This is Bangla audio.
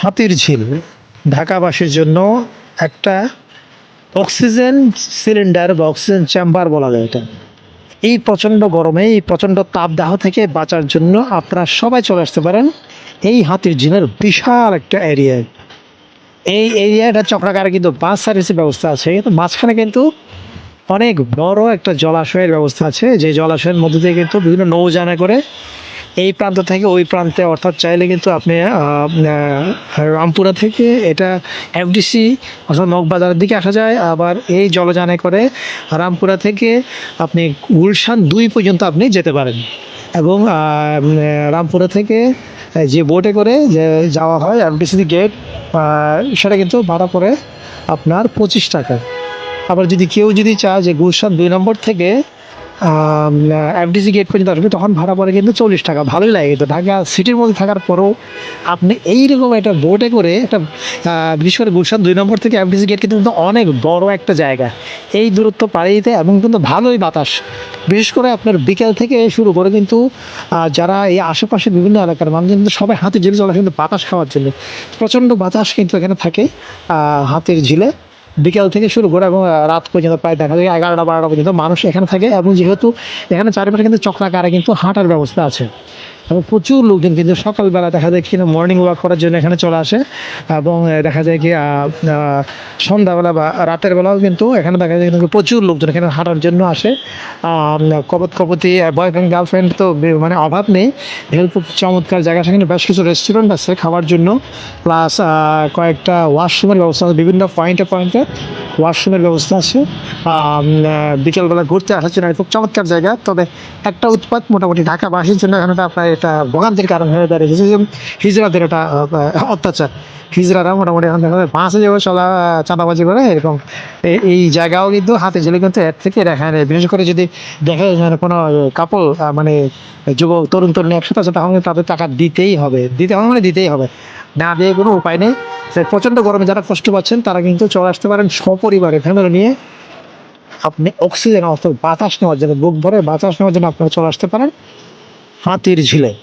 হাতির ঝিল। ঢাকাবাসীর জন্য একটা অক্সিজেন সিলিন্ডার বা অক্সিজেন চেম্বার বলা যায় এটা। এই প্রচণ্ড গরমে, এই প্রচণ্ড তাপদাহ থেকে বাঁচার জন্য আপনারা সবাই চলে আসতে পারেন এই হাতির ঝিলের বিশাল একটা এরিয়া এই এরিয়াটা চক্রাকারে কিন্তু বাস সার্ভিসের ব্যবস্থা আছে। কিন্তু মাঝখানে কিন্তু অনেক বড় একটা জলাশয়ের ব্যবস্থা আছে। যে জলাশয়ের মধ্যে দিয়ে কিন্তু বিভিন্ন নৌযানে করে এই প্রান্ত থেকে ওই প্রান্তে, অর্থাৎ চাইলে কিন্তু আপনি রামপুরা থেকে এটা এফডিসি অর্থাৎ মগবাজারের দিকে আসা যায়। আবার এই জলযানে করে রামপুরা থেকে আপনি গুলশান দুই পর্যন্ত আপনি যেতে পারেন। এবং রামপুরা থেকে যে বোটে করে যে যাওয়া হয়, এফডিসি গেট সেটা কিন্তু ভাড়া করে আপনার পঁচিশ টাকা। আবার যদি কেউ যদি চায় যে গুলশান দুই নম্বর থেকে এফডিসি গেট পর্যন্ত আসবে, তখন ভাড়া পড়ে কিন্তু চল্লিশ টাকা। ভালোই লাগে কিন্তু। ঢাকা সিটির মধ্যে থাকার পরেও আপনি এইরকম একটা বোটে করে একটা বিশেষ করে গুলশান দুই নম্বর থেকে এফডিসি গেট কিন্তু অনেক বড় একটা জায়গা। এই দূরত্ব পাড়ি দিতে এবং কিন্তু ভালোই বাতাস। বিশেষ করে আপনার বিকেল থেকে শুরু করে কিন্তু যারা এই আশেপাশে বিভিন্ন এলাকার মানুষ কিন্তু সবাই হাতির ঝিলে চলে, কিন্তু বাতাস খাওয়ার জন্য। প্রচণ্ড বাতাস কিন্তু এখানে থাকে হাতের ঝিলে। বিকেল থেকে শুরু করে এবং রাত পর্যন্ত প্রায় দেখা যায় এগারোটা, বারোটা পর্যন্ত মানুষ এখানে থাকে এবং যেহেতু এখানে চারিপাশে কিন্তু চক্রাকারে কিন্তু হাঁটার ব্যবস্থা আছে। এবং প্রচুর লোকজন কিন্তু সকালবেলা দেখা যায় কিনা মর্নিং ওয়াক করার জন্য এখানে চলে আসে। এবং দেখা যায় কি সন্ধ্যাবেলা বা রাতের বেলাও কিন্তু এখানে দেখা যায় কিন্তু প্রচুর লোকজন এখানে হাঁটার জন্য আসে। আহ, কপত কপতি বয়ফ্রেন্ড গার্লফ্রেন্ড তো মানে অভাব নেই। এখানে খুব চমৎকার জায়গা সেখানে বেশ কিছু রেস্টুরেন্ট আছে খাওয়ার জন্য। প্লাস কয়েকটা ওয়াশরুমের ব্যবস্থা বিভিন্ন পয়েন্টে পয়েন্টে ওয়াশরুমের ব্যবস্থা আছে। বিকেলবেলা ঘুরতে আসার জন্য খুব চমৎকার জায়গা। তবে একটা উৎপাত মোটামুটি ঢাকাবাসীর জন্য এখানে আপনার এটা ভোগান্তির কারণ হয়ে দাঁড়িয়েছে যে হিজড়াদের এটা অত্যাচার। হিজড়ারা মোটামুটি এখন দেখা যায় বাসে যাব চলা, চাঁদাবাজি করে এরকম এই- জায়গাও কিন্তু হাতে জেলে কিন্তু এর থেকে দেখা যায়। বিশেষ করে যদি দেখা যায় কোনো কাপল মানে যুবক তরুণ, তরুণী একসাথে আছে কিন্তু তাদের টাকা দিতেই হবে। দিতে হবে মানে দিতেই হবে। না দিয়ে কোনো উপায় নেই। প্রচণ্ড গরমে যারা কষ্ট পাচ্ছেন, তারা কিন্তু চলে আসতে পারেন সপরিবারে ফ্যামিলি নিয়ে। আপনি অক্সিজেন অর্থাৎ বাতাস নেওয়ার জন্য, বুক ভরে বাতাস নেওয়ার জন্য আপনারা চলে আসতে পারেন। হাতির ঝিলে।